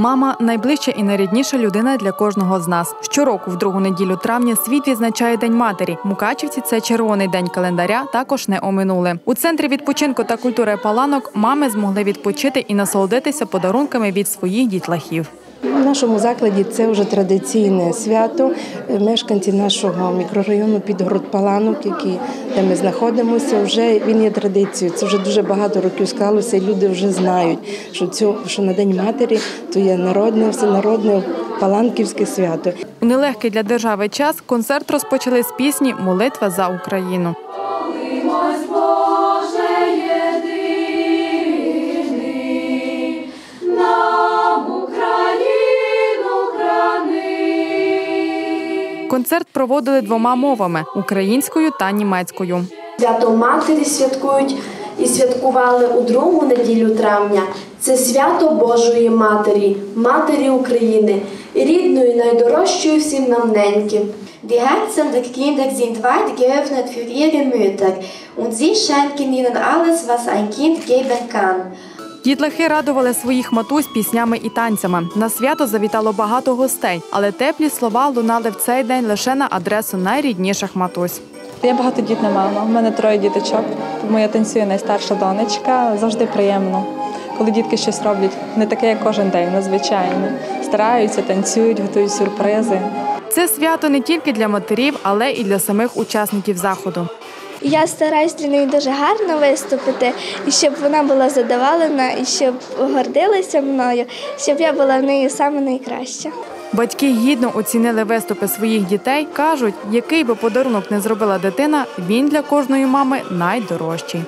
Мама найближча і найрідніша людина для кожного з нас. Щороку, в другу неділю травня, світ відзначає День матері. Мукачівці це червоний день календаря. Також не оминули. У центрі відпочинку та культури Паланок мами змогли відпочити і насолодитися подарунками від своїх дітлахів. В нашому закладі це вже традиційне свято. Мешканці нашого мікрорайону Підгород Паланок, який де ми знаходимося, вже він є традицією. Це вже дуже багато років склалося, і люди вже знають, що цю що на День матері то є народне, всенародне паланківське свято. У нелегкий для держави час концерт розпочали з пісні Молитва за Україну. Концерт проводили двома мовами українською та німецькою. Свято Матері святкують і святкували у другу неділю травня. Це свято Божої Матері, Матері України, рідної, найдорожчої всім нам неньки. Die Herzen der Kinder sind weit geöffnet für ihre Mütter und sie schenken ihnen alles, was ein Kind geben kann. Дітлахи радували своїх матусь піснями і танцями. На свято завітало багато гостей, але теплі слова лунали в цей день лише на адресу найрідніших матусь. Я багатодітна мама, в мене троє діточок, тому я танцюю найстарша донечка. Завжди приємно, коли дітки щось роблять не таке, як кожен день, надзвичайно. Стараються, танцюють, готують сюрпризи. Це свято не тільки для матерів, але і для самих учасників заходу. Я стараюсь для неї дуже гарно виступити, і щоб вона була задоволена, і щоб гордилася мною, щоб я була в неї саме найкраща. Батьки гідно оцінили виступи своїх дітей. кажуть, який би подарунок не зробила дитина, він для кожної мами найдорожчий.